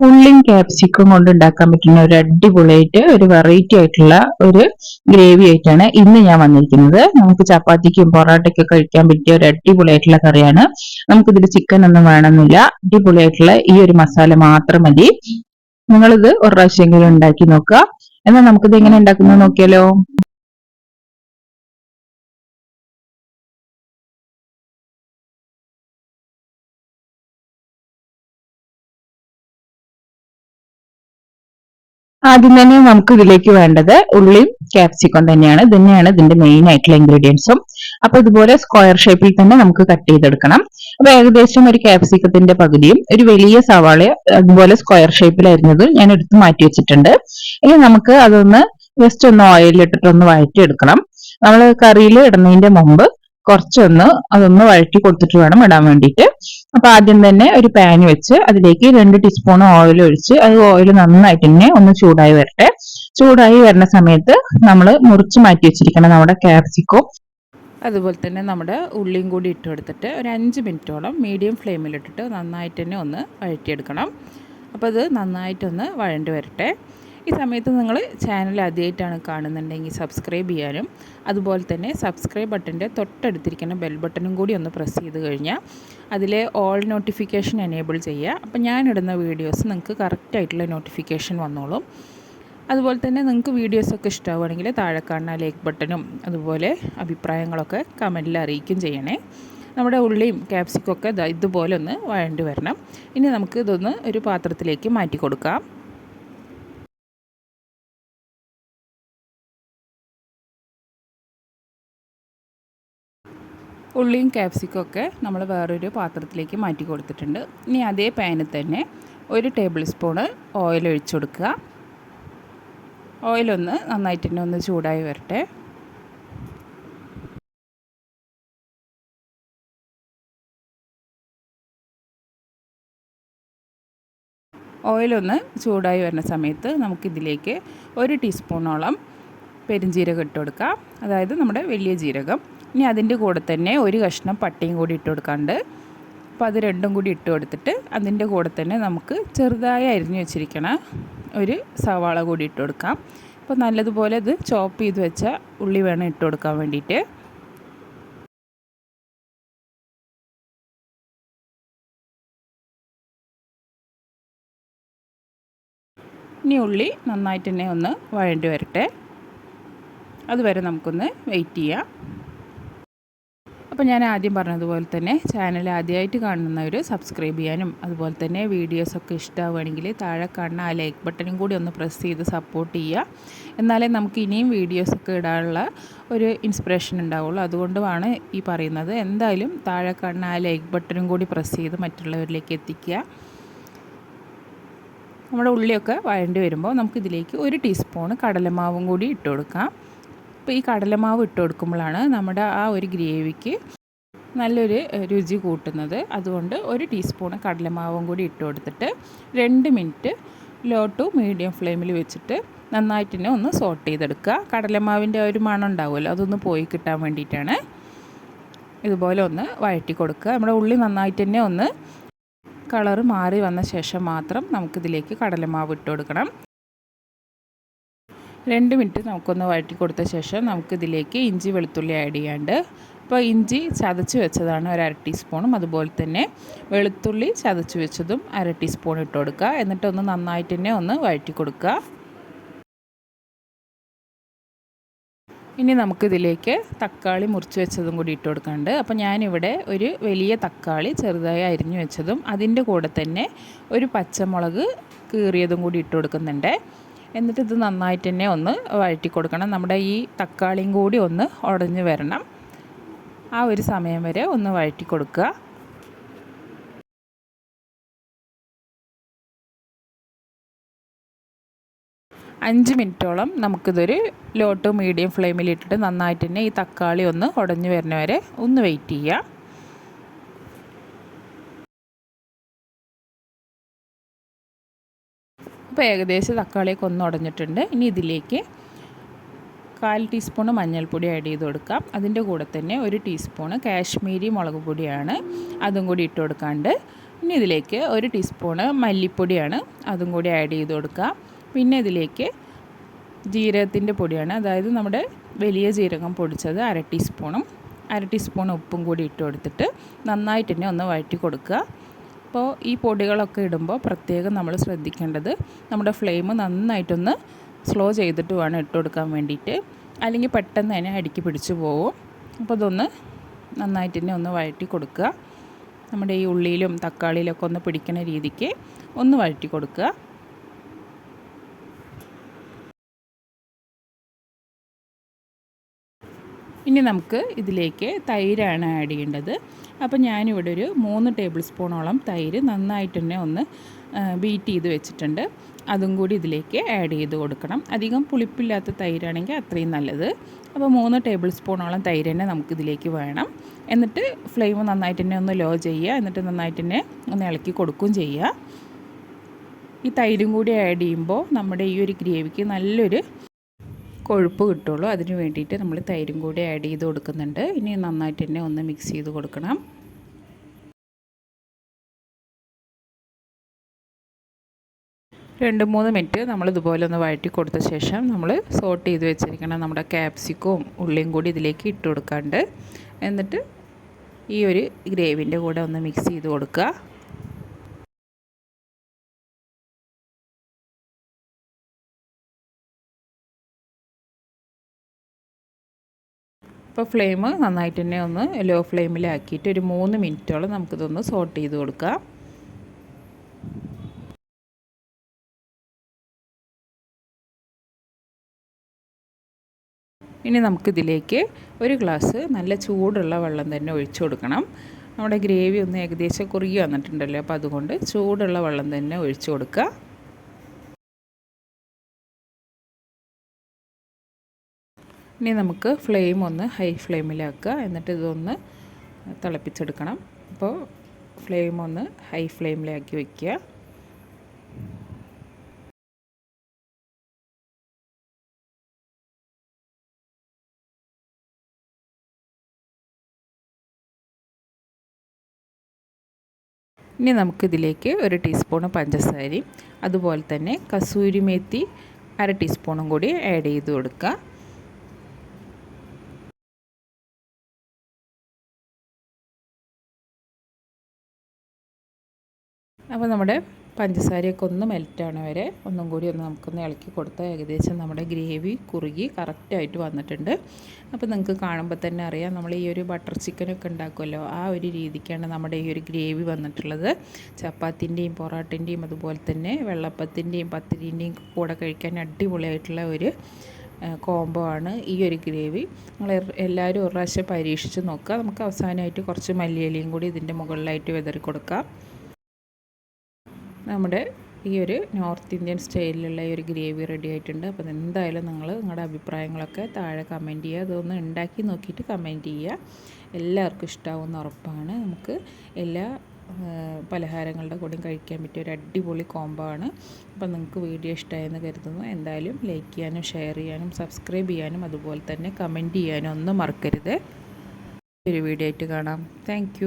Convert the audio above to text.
ഉള്ളിയും ക്യാപ്സിക്കും കൊണ്ട് ഉണ്ടാക്കാൻ പറ്റുന്ന ഒരു അടിപൊളിയായിട്ട് ഒരു വെറൈറ്റി ആയിട്ടുള്ള ഒരു ഗ്രേവി ആയിട്ടാണ് ഇന്ന് ഞാൻ വന്നിരിക്കുന്നത്. നമുക്ക് ചപ്പാത്തിക്കും പൊറോട്ടയ്ക്കും കഴിക്കാൻ പറ്റിയ ഒരു അടിപൊളിയായിട്ടുള്ള കറിയാണ്. നമുക്കിതിൽ ചിക്കൻ ഒന്നും വേണമെന്നില്ല. അടിപൊളിയായിട്ടുള്ള ഈ ഒരു മസാല മാത്രം മതി. നിങ്ങളിത് ഒരു പ്രാവശ്യമെങ്കിലും ഉണ്ടാക്കി നോക്കുക. എന്നാൽ നമുക്കിത് എങ്ങനെ ഉണ്ടാക്കുന്നത് നോക്കിയാലോ? ആദ്യം തന്നെ നമുക്ക് ഇതിലേക്ക് വേണ്ടത് ഉള്ളിയും ക്യാപ്സിക്കം തന്നെയാണ്. തന്നെയാണ് ഇതിന്റെ മെയിൻ ആയിട്ടുള്ള ഇൻഗ്രീഡിയൻസും അപ്പൊ ഇതുപോലെ സ്ക്വയർ ഷേപ്പിൽ തന്നെ നമുക്ക് കട്ട് ചെയ്തെടുക്കണം. അപ്പൊ ഏകദേശം ഒരു ക്യാപ്സിക്കത്തിന്റെ പകുതിയും ഒരു വലിയ സവാള അതുപോലെ സ്ക്വയർ ഷേപ്പിലായിരുന്നത് ഞാൻ എടുത്ത് മാറ്റി വെച്ചിട്ടുണ്ട്. ഇനി നമുക്ക് അതൊന്ന് ജസ്റ്റ് ഒന്ന് ഓയിലിട്ടിട്ട് ഒന്ന് വഴറ്റിയെടുക്കണം. നമ്മൾ കറിയിൽ ഇടുന്നതിന്റെ മുമ്പ് കുറച്ചൊന്ന് അതൊന്ന് വഴറ്റി കൊടുത്തിട്ട് വേണം ഇടാൻ വേണ്ടിയിട്ട്. അപ്പൊ ആദ്യം തന്നെ ഒരു പാൻ വെച്ച് അതിലേക്ക് രണ്ട് ടീസ്പൂൺ ഓയിൽ ഒഴിച്ച് അത് ഓയിൽ നന്നായിട്ട് തന്നെ ഒന്ന് ചൂടായി വരട്ടെ. ചൂടായി വരുന്ന സമയത്ത് നമ്മൾ മുറിച്ച് മാറ്റി വെച്ചിരിക്കണം നമ്മുടെ ക്യാപ്സിക്കോ അതുപോലെ തന്നെ നമ്മുടെ ഉള്ളിയും കൂടി ഇട്ട് കൊടുത്തിട്ട് ഒരു അഞ്ച് മിനിറ്റോളം മീഡിയം ഫ്ലെയിമിലിട്ടിട്ട് നന്നായിട്ട് തന്നെ ഒന്ന് വഴറ്റിയെടുക്കണം. അപ്പോൾ അത് നന്നായിട്ടൊന്ന് വഴണ്ടി വരട്ടെ. ഈ സമയത്ത് നിങ്ങൾ ചാനൽ ആദ്യമായിട്ടാണ് കാണുന്നുണ്ടെങ്കിൽ സബ്സ്ക്രൈബ് ചെയ്യാനും അതുപോലെ തന്നെ സബ്സ്ക്രൈബ് ബട്ടന്റെ തൊട്ടടുത്തിരിക്കുന്ന ബെൽ ബട്ടണും കൂടി ഒന്ന് പ്രസ് ചെയ്ത് കഴിഞ്ഞാൽ അതിലെ ഓൾ നോട്ടിഫിക്കേഷൻ എനേബിൾ ചെയ്യുക. അപ്പോൾ ഞാനിടുന്ന വീഡിയോസ് നിങ്ങൾക്ക് കറക്റ്റായിട്ടുള്ള നോട്ടിഫിക്കേഷൻ വന്നോളും. അതുപോലെ തന്നെ നിങ്ങൾക്ക് വീഡിയോസൊക്കെ ഇഷ്ടമാവുകയാണെങ്കിൽ താഴെ കാണുന്ന ലൈക്ക് ബട്ടനും അതുപോലെ അഭിപ്രായങ്ങളൊക്കെ കമന്റിൽ അറിയിക്കും ചെയ്യണേ. നമ്മുടെ ഉള്ളിയും ക്യാപ്സിക്കൊക്കെ ഇതുപോലെ ഒന്ന് വഴണ്ടി വരണം. ഇനി നമുക്ക് ഇതൊന്ന് ഒരു പാത്രത്തിലേക്ക് മാറ്റി കൊടുക്കാം. ഉള്ളിയും ക്യാപ്സിക്കും ഒക്കെ നമ്മൾ വേറൊരു പാത്രത്തിലേക്ക് മാറ്റി കൊടുത്തിട്ടുണ്ട്. ഇനി അതേ പാനിൽ തന്നെ ഒരു ടേബിൾ സ്പൂണ് ഓയിൽ ഒഴിച്ചു കൊടുക്കുക. ഓയിലൊന്ന് നന്നായിട്ട് തന്നെ ഒന്ന് ചൂടായി വരട്ടെ. ഓയിലൊന്ന് ചൂടായി വരുന്ന സമയത്ത് നമുക്കിതിലേക്ക് ഒരു ടീസ്പൂണോളം പെരുംജീരകം ഇട്ട് കൊടുക്കാം. അതായത് നമ്മുടെ വലിയ ജീരകം. ഇനി അതിന്റെ കൂടെ തന്നെ ഒരു കഷ്ണം പട്ടയും കൂടി ഇട്ട് കൊടുക്കാണ്ട്. അപ്പോൾ അത് രണ്ടും കൂടി ഇട്ട് കൊടുത്തിട്ട് അതിന്റെ കൂടെ തന്നെ നമുക്ക് ചെറുതായി അരിഞ്ഞു വെച്ചിരിക്കണ ഒരു സവാള കൂടി ഇട്ട് കൊടുക്കാം. അപ്പോൾ നല്ലതുപോലെ ഇത് ചോപ്പ് ചെയ്ത് വെച്ച ഉള്ളി വേണം ഇട്ട് കൊടുക്കാൻ വേണ്ടിയിട്ട്. ഇനി ഉള്ളി നന്നായിട്ട് തന്നെ ഒന്ന് വഴണ്ടി വരട്ടെ. അതുവരെ നമുക്കൊന്ന് വെയിറ്റ് ചെയ്യാം. അപ്പോൾ ഞാൻ ആദ്യം പറഞ്ഞതുപോലെ തന്നെ ചാനൽ ആദ്യമായിട്ട് കാണുന്നവർ സബ്സ്ക്രൈബ് ചെയ്യാനും അതുപോലെ തന്നെ വീഡിയോസൊക്കെ ഇഷ്ടമാവുകയാണെങ്കിൽ താഴെ കാണുന്ന ആ ലൈക്ക് ബട്ടണും കൂടി ഒന്ന് പ്രസ് ചെയ്ത് സപ്പോർട്ട് ചെയ്യുക. എന്നാലേ നമുക്ക് ഇനിയും വീഡിയോസൊക്കെ ഇടാനുള്ള ഒരു ഇൻസ്പിറേഷൻ ഉണ്ടാവുള്ളൂ. അതുകൊണ്ടുമാണ് ഈ പറയുന്നത്. എന്തായാലും താഴെ കാണുന്ന ആ ലൈക്ക് ബട്ടണും കൂടി പ്രസ് ചെയ്ത് മറ്റുള്ളവരിലേക്ക് എത്തിക്കുക. നമ്മുടെ ഉള്ളിയൊക്കെ വഴണ്ടി വരുമ്പോൾ നമുക്കിതിലേക്ക് ഒരു ടീസ്പൂൺ കടലമാവും കൂടി ഇട്ട് കൊടുക്കാം. ഈ കടലമാവ് ഇട്ട് കൊടുക്കുമ്പോഴാണ് നമ്മുടെ ആ ഒരു ഗ്രേവിക്ക് നല്ലൊരു രുചി കൂട്ടുന്നത്. അതുകൊണ്ട് ഒരു ടീസ്പൂൺ കടലമാവും കൂടി ഇട്ട് കൊടുത്തിട്ട് രണ്ട് മിനിറ്റ് ലോ ടു മീഡിയം ഫ്ലെയിമിൽ വെച്ചിട്ട് നന്നായിട്ട് തന്നെ ഒന്ന് സോട്ട് ചെയ്തെടുക്കുക. കടലമാവിന്റെ ഒരു മണം ഉണ്ടാവുമല്ലോ അതൊന്ന് പോയി കിട്ടാൻ വേണ്ടിയിട്ടാണ് ഇതുപോലെ ഒന്ന് വഴറ്റി കൊടുക്കുക. നമ്മുടെ ഉള്ളി നന്നായിട്ട് തന്നെ ഒന്ന് കളറ് മാറി വന്ന ശേഷം മാത്രം നമുക്കിതിലേക്ക് കടലമാവ് ഇട്ട് കൊടുക്കണം. രണ്ട് മിനിറ്റ് നമുക്കൊന്ന് വഴറ്റി കൊടുത്ത ശേഷം നമുക്കിതിലേക്ക് ഇഞ്ചി വെളുത്തുള്ളി ആഡ് ചെയ്യാണ്ട് അപ്പോൾ ഇഞ്ചി ചതച്ച് വെച്ചതാണ് ഒരു അര ടീസ്പൂണും. അതുപോലെ തന്നെ വെളുത്തുള്ളി ചതച്ച് വെച്ചതും അര ടീസ്പൂൺ ഇട്ട് കൊടുക്കുക. എന്നിട്ടൊന്ന് നന്നായിട്ട് തന്നെ ഒന്ന് വഴറ്റി കൊടുക്കുക. ഇനി നമുക്കിതിലേക്ക് തക്കാളി മുറിച്ച് വെച്ചതും കൂടി ഇട്ട് കൊടുക്കാണ്ട്. അപ്പോൾ ഞാനിവിടെ ഒരു വലിയ തക്കാളി ചെറുതായി അരിഞ്ഞു വെച്ചതും അതിന്റെ കൂടെ തന്നെ ഒരു പച്ചമുളക് കീറിയതും കൂടി ഇട്ട് കൊടുക്കുന്നുണ്ട്. എന്നിട്ട് ഇത് നന്നായിട്ട് തന്നെ ഒന്ന് വഴറ്റി കൊടുക്കണം. നമ്മുടെ ഈ തക്കാളിയും കൂടി ഒന്ന് ഉടഞ്ഞു വരണം. ആ ഒരു സമയം വരെ ഒന്ന് വഴറ്റി കൊടുക്കുക. അഞ്ച് മിനിറ്റോളം നമുക്കിതൊരു ലോ ടു മീഡിയം ഫ്ലെയിമിലിട്ടിട്ട് നന്നായിട്ട് തന്നെ ഈ തക്കാളി ഒന്ന് ഉടഞ്ഞു വരുന്ന വരെ ഒന്ന് വെയിറ്റ് ചെയ്യുക. ഇപ്പോൾ ഏകദേശം തക്കാളിയൊക്കെ ഒന്ന് ഉടഞ്ഞിട്ടുണ്ട്. ഇനി ഇതിലേക്ക് കാൽ ടീസ്പൂൺ മഞ്ഞൾപ്പൊടി ആഡ് ചെയ്ത് കൊടുക്കാം. അതിന്റെ കൂടെ തന്നെ ഒരു ടീസ്പൂണ് കാശ്മീരി മുളക് പൊടിയാണ് അതും കൂടി ഇട്ട് കൊടുക്കാണ്ട്. ഇനി ഇതിലേക്ക് ഒരു ടീസ്പൂണ് മല്ലിപ്പൊടിയാണ് അതും കൂടി ആഡ് ചെയ്ത് കൊടുക്കാം. പിന്നെ ഇതിലേക്ക് ജീരകത്തിന്റെ പൊടിയാണ്. അതായത് നമ്മുടെ വലിയ ജീരകം പൊടിച്ചത് അര ടീസ്പൂണും അര ടീസ്പൂൺ ഉപ്പും കൂടി ഇട്ട് കൊടുത്തിട്ട് നന്നായിട്ട് തന്നെ ഒന്ന് വഴറ്റി കൊടുക്കുക. അപ്പോൾ ഈ പൊടികളൊക്കെ ഇടുമ്പോൾ പ്രത്യേകം നമ്മൾ ശ്രദ്ധിക്കേണ്ടത് നമ്മുടെ ഫ്ലെയിം നന്നായിട്ടൊന്ന് സ്ലോ ചെയ്തിട്ട് വേണം ഇട്ട് കൊടുക്കാൻ വേണ്ടിയിട്ട്. അല്ലെങ്കിൽ പെട്ടെന്ന് തന്നെ അടുക്കി പിടിച്ചു പോകും അപ്പോൾ അതൊന്ന് നന്നായിട്ട് തന്നെ ഒന്ന് വഴറ്റി കൊടുക്കുക. നമ്മുടെ ഈ ഉള്ളിയിലും തക്കാളിയിലൊക്കെ ഒന്ന് പിടിക്കുന്ന രീതിക്ക് ഒന്ന് വഴറ്റി കൊടുക്കുക. ഇനി നമുക്ക് ഇതിലേക്ക് തൈരാണ് ആഡ് ചെയ്യേണ്ടത്. അപ്പോൾ ഞാനിവിടെ ഒരു മൂന്ന് ടേബിൾ സ്പൂണോളം തൈര് നന്നായിട്ട് തന്നെ ഒന്ന് ബീറ്റ് ചെയ്ത് വെച്ചിട്ടുണ്ട്. അതും കൂടി ഇതിലേക്ക് ആഡ് ചെയ്ത് കൊടുക്കണം. അധികം പുളിപ്പില്ലാത്ത തൈരാണെങ്കിൽ അത്രയും നല്ലത്. അപ്പോൾ മൂന്ന് ടേബിൾ സ്പൂണോളം തൈര് തന്നെ നമുക്കിതിലേക്ക് വേണം. എന്നിട്ട് ഫ്ലെയിം നന്നായിട്ട് തന്നെ ഒന്ന് ലോ ചെയ്യുക. എന്നിട്ട് നന്നായിട്ട് തന്നെ ഒന്ന് ഇളക്കി കൊടുക്കുകയും ചെയ്യുക. ഈ തൈരും കൂടി ആഡ് ചെയ്യുമ്പോൾ നമ്മുടെ ഈ ഒരു ഗ്രേവിക്ക് നല്ലൊരു കൊഴുപ്പ് കിട്ടുള്ളൂ. അതിന് വേണ്ടിയിട്ട് നമ്മൾ തൈരും കൂടി ആഡ് ചെയ്ത് കൊടുക്കുന്നുണ്ട്. ഇനി നന്നായിട്ട് തന്നെ ഒന്ന് മിക്സ് ചെയ്ത് കൊടുക്കണം. രണ്ട് മൂന്ന് മിനിറ്റ് നമ്മൾ ഇതുപോലെ ഒന്ന് വഴറ്റി കൊടുത്ത ശേഷം നമ്മൾ സോട്ട് ചെയ്ത് വെച്ചിരിക്കണം നമ്മുടെ ക്യാപ്സിക്കവും ഉള്ളിയും കൂടി ഇതിലേക്ക് ഇട്ട് കൊടുക്കാണ്ട്. എന്നിട്ട് ഈ ഒരു ഗ്രേവിന്റെ കൂടെ ഒന്ന് മിക്സ് ചെയ്ത് കൊടുക്കുക. അപ്പോൾ ഫ്ലെയിം നന്നായിട്ട് തന്നെ ഒന്ന് ലോ ഫ്ലെയിമിലാക്കിയിട്ട് ഒരു മൂന്ന് മിനിറ്റോളം നമുക്കിതൊന്ന് സോട്ട് ചെയ്ത് കൊടുക്കാം. ഇനി നമുക്കിതിലേക്ക് ഒരു ഗ്ലാസ് നല്ല ചൂടുള്ള വെള്ളം തന്നെ ഒഴിച്ചു കൊടുക്കണം. നമ്മുടെ ഗ്രേവി ഒന്ന് ഏകദേശം കുറുകി വന്നിട്ടുണ്ടല്ലോ അപ്പോൾ അതുകൊണ്ട് ചൂടുള്ള വെള്ളം തന്നെ ഒഴിച്ചു കൊടുക്കുക. ഇനി നമുക്ക് ഫ്ലെയിം ഒന്ന് ഹൈ ഫ്ലെയിമിലാക്കുക എന്നിട്ട് ഇതൊന്ന് തിളപ്പിച്ചെടുക്കണം. അപ്പോൾ ഫ്ലെയിം ഒന്ന് ഹൈ ഫ്ലെയിമിലാക്കി വയ്ക്കുക ഇനി നമുക്കിതിലേക്ക് ഒരു ടീസ്പൂൺ പഞ്ചസാരയും അതുപോലെ തന്നെ കസൂരി മേത്തി അര ടീസ്പൂണും കൂടി ആഡ് ചെയ്ത് കൊടുക്കുക. അപ്പോൾ നമ്മുടെ പഞ്ചസാരയൊക്കെ ഒന്ന് മെൽറ്റാണ് വരെ. ഒന്നും കൂടി ഒന്ന് നമുക്കൊന്ന് ഇളക്കി കൊടുത്താൽ ഏകദേശം നമ്മുടെ ഗ്രേവി കുറുകി കറക്റ്റായിട്ട് വന്നിട്ടുണ്ട്. അപ്പോൾ നിങ്ങൾക്ക് കാണുമ്പോൾ തന്നെ അറിയാം നമ്മൾ ഈ ഒരു ബട്ടർ ചിക്കനൊക്കെ ഉണ്ടാക്കുമല്ലോ ആ ഒരു രീതിക്കാണ് നമ്മുടെ ഈ ഒരു ഗ്രേവി വന്നിട്ടുള്ളത്. ചപ്പാത്തിന്റെയും പൊറോട്ടിന്റെയും അതുപോലെ തന്നെ വെള്ളപ്പത്തിന്റെയും പത്തിരിന്റെയും കൂടെ കഴിക്കാൻ അടിപൊളിയായിട്ടുള്ള ഒരു കോംബോ ആണ് ഈ ഒരു ഗ്രേവി നിങ്ങൾ എല്ലാവരും ഒരു പ്രാവശ്യം പരീക്ഷിച്ച് നോക്കുക. നമുക്ക് അവസാനമായിട്ട് കുറച്ച് മല്ലിയിലയും കൂടി ഇതിന്റെ മുകളിലായിട്ട് വിതറി കൊടുക്കാം. നമ്മുടെ ഈ ഒരു നോർത്ത് ഇന്ത്യൻ സ്റ്റൈലിലുള്ള ഈ ഒരു ഗ്രേവി റെഡി ആയിട്ടുണ്ട്. അപ്പോൾ എന്തായാലും നിങ്ങൾ നിങ്ങളുടെ അഭിപ്രായങ്ങളൊക്കെ താഴെ കമന്റ് ചെയ്യുക. അതൊന്ന് ഉണ്ടാക്കി നോക്കിയിട്ട് കമന്റ് ചെയ്യുക. എല്ലാവർക്കും ഇഷ്ടമാവുമെന്ന് ഉറപ്പാണ്. നമുക്ക് എല്ലാ പലഹാരങ്ങളുടെ കൂടെയും കഴിക്കാൻ പറ്റിയ ഒരു അടിപൊളി കോംബോ ആണ്. അപ്പോൾ നിങ്ങൾക്ക് വീഡിയോ ഇഷ്ടമായെന്ന് കരുതുന്നു. എന്തായാലും ലൈക്ക് ചെയ്യാനും ഷെയർ ചെയ്യാനും സബ്സ്ക്രൈബ് ചെയ്യാനും അതുപോലെ തന്നെ കമന്റ് ചെയ്യാനും ഒന്നും മറക്കരുത്. ഒരു വീഡിയോ ആയിട്ട് കാണാം. താങ്ക്